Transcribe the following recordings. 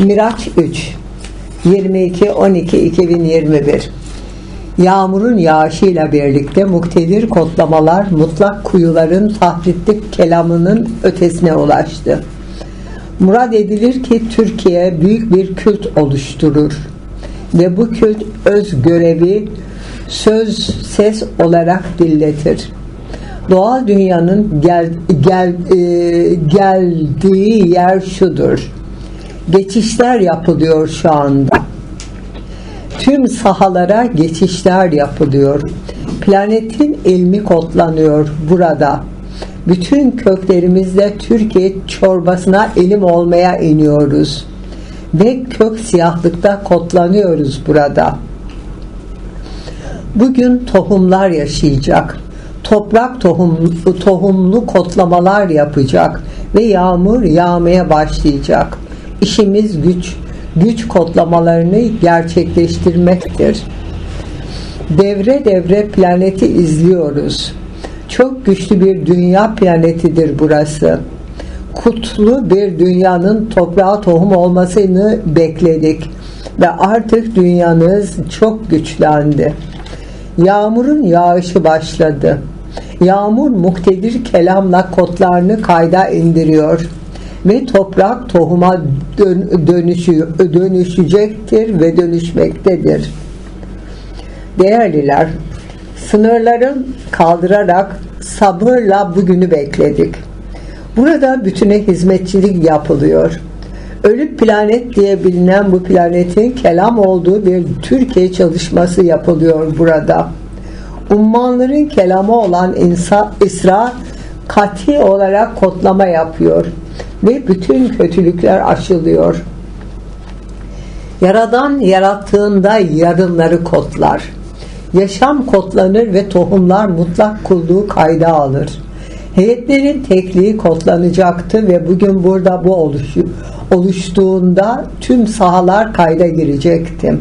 Miraç 3 22-12-2021 Yağmurun yağışıyla birlikte muktedir kodlamalar mutlak kuyuların tahriplik kelamının ötesine ulaştı. Murad edilir ki Türkiye büyük bir kült oluşturur ve bu kült öz görevi söz ses olarak dilletir. Doğal dünyanın gel, gel, e, geldiği yer şudur. Geçişler yapılıyor şu anda. Tüm sahalara geçişler yapılıyor. Planetin ilmi kodlanıyor burada. Bütün köklerimizle Türkiye çorbasına ilim olmaya iniyoruz. Ve kök siyahlıkta kodlanıyoruz burada. Bugün tohumlar yaşayacak. Toprak tohumlu, tohumlu kotlamalar yapacak ve yağmur yağmaya başlayacak. İşimiz güç, güç kodlamalarını gerçekleştirmektir. Devre devre planeti izliyoruz. Çok güçlü bir dünya planetidir burası. Kutlu bir dünyanın toprağa tohum olmasını bekledik ve artık dünyanız çok güçlendi. Yağmurun yağışı başladı. Yağmur muktedir kelamla kotlarını kayda indiriyor ve toprak tohuma dön dönüşü dönüşecektir ve dönüşmektedir. Değerliler, sınırların kaldırarak sabırla bugünü bekledik. Burada bütüne hizmetçilik yapılıyor. Ölü planet diye bilinen bu planetin kelam olduğu bir Türkiye çalışması yapılıyor burada. Ummanların kelamı olan insan, İsra kati olarak kodlama yapıyor ve bütün kötülükler aşılıyor. Yaradan yarattığında yarınları kodlar. Yaşam kodlanır ve tohumlar mutlak kulluğu kayda alır. Heyetlerin tekliği kodlanacaktı ve bugün burada bu oluşu, oluştuğunda tüm sahalar kayda girecekti.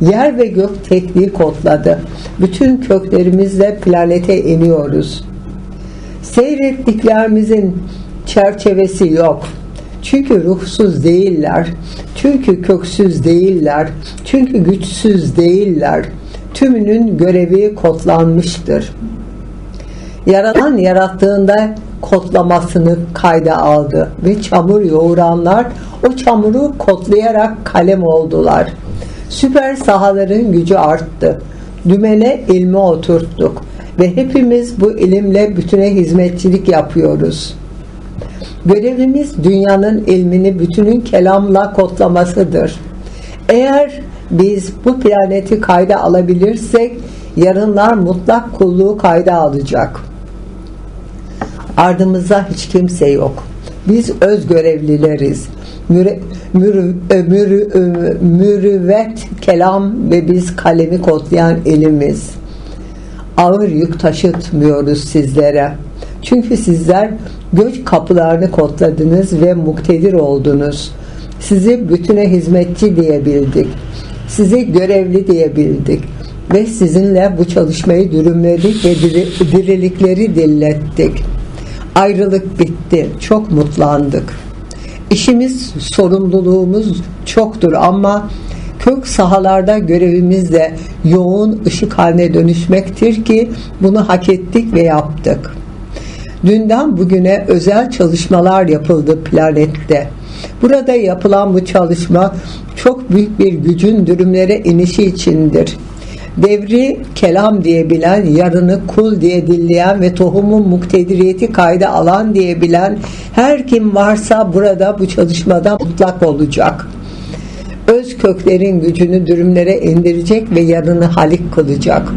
Yer ve gök tekliği kodladı. Bütün köklerimizle planete iniyoruz. Seyrettiklerimizin çerçevesi yok. Çünkü ruhsuz değiller. Çünkü köksüz değiller. Çünkü güçsüz değiller. Tümünün görevi kodlanmıştır. Yaradan yarattığında kodlamasını kayda aldı ve çamur yoğuranlar o çamuru kodlayarak kalem oldular. Süper sahaların gücü arttı. Dümene ilmi oturttuk ve hepimiz bu ilimle bütüne hizmetçilik yapıyoruz. Görevimiz dünyanın ilmini bütünün kelamla kodlamasıdır. Eğer biz bu planeti kayda alabilirsek yarınlar mutlak kulluğu kayda alacak. Ardımızda hiç kimse yok. Biz öz görevlileriz. Müre, mürü, mürü, mürüvvet, kelam ve biz kalemi kodlayan elimiz. Ağır yük taşıtmıyoruz sizlere. Çünkü sizler göç kapılarını kodladınız ve muktedir oldunuz. Sizi bütüne hizmetçi diyebildik. Sizi görevli diyebildik. Ve sizinle bu çalışmayı dürümledik ve dirilikleri dillettik. Ayrılık bitti. Çok mutlandık. İşimiz, sorumluluğumuz çoktur ama kök sahalarda görevimiz de yoğun ışık haline dönüşmektir ki bunu hak ettik ve yaptık. Dünden bugüne özel çalışmalar yapıldı planette. Burada yapılan bu çalışma çok büyük bir gücün dürümlere inişi içindir. Devri kelam diye bilen, yarını kul diye dilleyen ve tohumun muktediriyeti kayda alan diye bilen her kim varsa burada bu çalışmada mutlak olacak. Öz köklerin gücünü dürümlere indirecek ve yarını halik kılacak.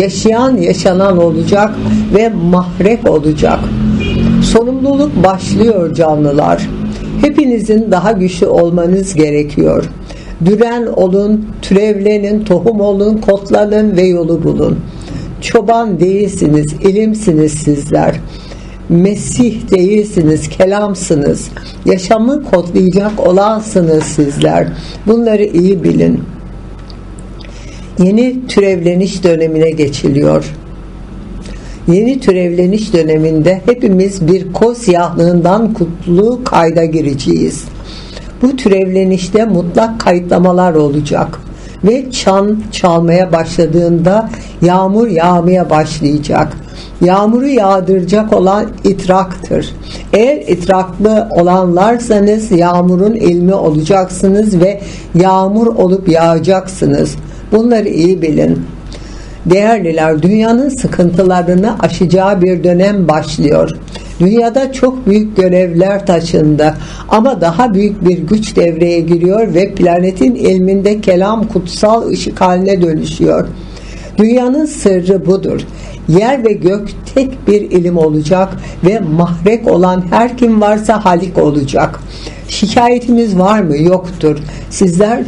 Yaşayan yaşanan olacak ve mahrek olacak. Sorumluluk başlıyor canlılar. Hepinizin daha güçlü olmanız gerekiyor. Düren olun, türevlenin, tohum olun, kotlanın ve yolu bulun. Çoban değilsiniz, ilimsiniz sizler. Mesih değilsiniz, kelamsınız. Yaşamı kodlayacak olansınız sizler. Bunları iyi bilin. Yeni türevleniş dönemine geçiliyor. Yeni türevleniş döneminde hepimiz bir ko siyahlığından kutlu kayda gireceğiz. Bu türevlenişte mutlak kayıtlamalar olacak ve çan çalmaya başladığında yağmur yağmaya başlayacak. Yağmuru yağdıracak olan itraktır. Eğer itraklı olanlarsanız yağmurun ilmi olacaksınız ve yağmur olup yağacaksınız. Bunları iyi bilin. Değerliler dünyanın sıkıntılarını aşacağı bir dönem başlıyor. Dünyada çok büyük görevler taşındı ama daha büyük bir güç devreye giriyor ve planetin ilminde kelam kutsal ışık haline dönüşüyor. Dünyanın sırrı budur. Yer ve gök tek bir ilim olacak ve mahrek olan her kim varsa halik olacak. Şikayetimiz var mı? Yoktur. Sizler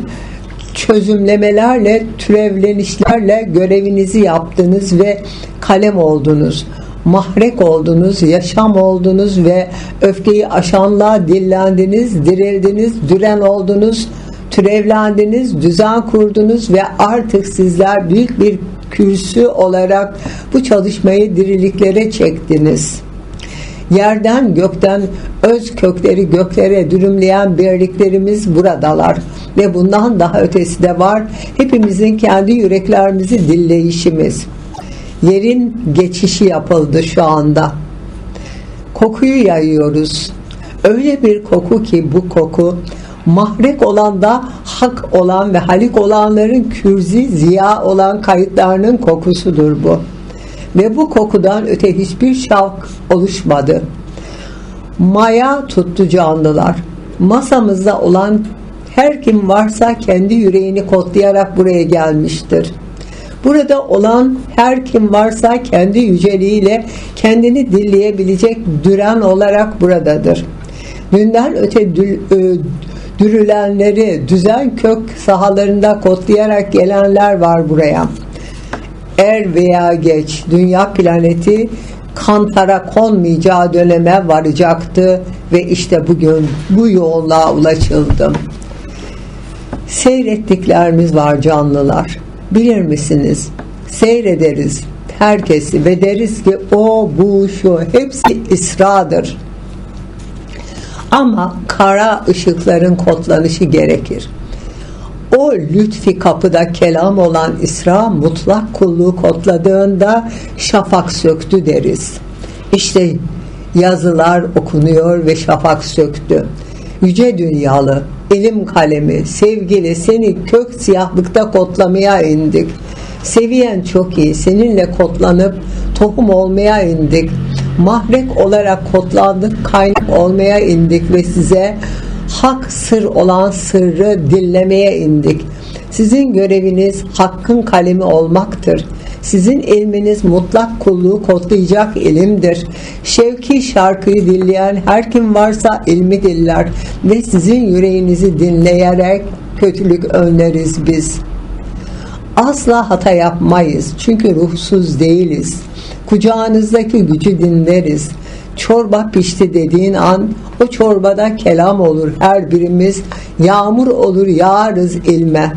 çözümlemelerle, türevlenişlerle görevinizi yaptınız ve kalem oldunuz. Mahrek oldunuz, yaşam oldunuz ve öfkeyi aşanlığa dillendiniz, dirildiniz, düren oldunuz, türevlendiniz, düzen kurdunuz ve artık sizler büyük bir kürsü olarak bu çalışmayı diriliklere çektiniz.'' Yerden gökten öz kökleri göklere dürümleyen birliklerimiz buradalar ve bundan daha ötesi de var. Hepimizin kendi yüreklerimizi dilleyişimiz. Yerin geçişi yapıldı şu anda. Kokuyu yayıyoruz. Öyle bir koku ki bu koku mahrek olan da hak olan ve halik olanların kürzi ziya olan kayıtlarının kokusudur bu ve bu kokudan öte hiçbir şavk oluşmadı. Maya tuttu canlılar. Masamızda olan her kim varsa kendi yüreğini kodlayarak buraya gelmiştir. Burada olan her kim varsa kendi yüceliğiyle kendini dilleyebilecek düren olarak buradadır. Dünden öte dül, ö, dürülenleri düzen kök sahalarında kodlayarak gelenler var buraya er veya geç dünya planeti kantara konmayacağı döneme varacaktı ve işte bugün bu yoğunluğa ulaşıldı. Seyrettiklerimiz var canlılar. Bilir misiniz? Seyrederiz herkesi ve deriz ki o bu şu hepsi İsra'dır. Ama kara ışıkların kodlanışı gerekir o lütfi kapıda kelam olan İsra mutlak kulluğu kodladığında şafak söktü deriz. İşte yazılar okunuyor ve şafak söktü. Yüce dünyalı, ilim kalemi, sevgili seni kök siyahlıkta kodlamaya indik. Seviyen çok iyi, seninle kodlanıp tohum olmaya indik. Mahrek olarak kodlandık, kaynak olmaya indik ve size hak sır olan sırrı dinlemeye indik. Sizin göreviniz hakkın kalemi olmaktır. Sizin ilminiz mutlak kulluğu kodlayacak ilimdir. Şevki şarkıyı dinleyen her kim varsa ilmi diller ve sizin yüreğinizi dinleyerek kötülük önleriz biz. Asla hata yapmayız çünkü ruhsuz değiliz. Kucağınızdaki gücü dinleriz. Çorba pişti dediğin an o çorbada kelam olur. Her birimiz yağmur olur yağarız ilme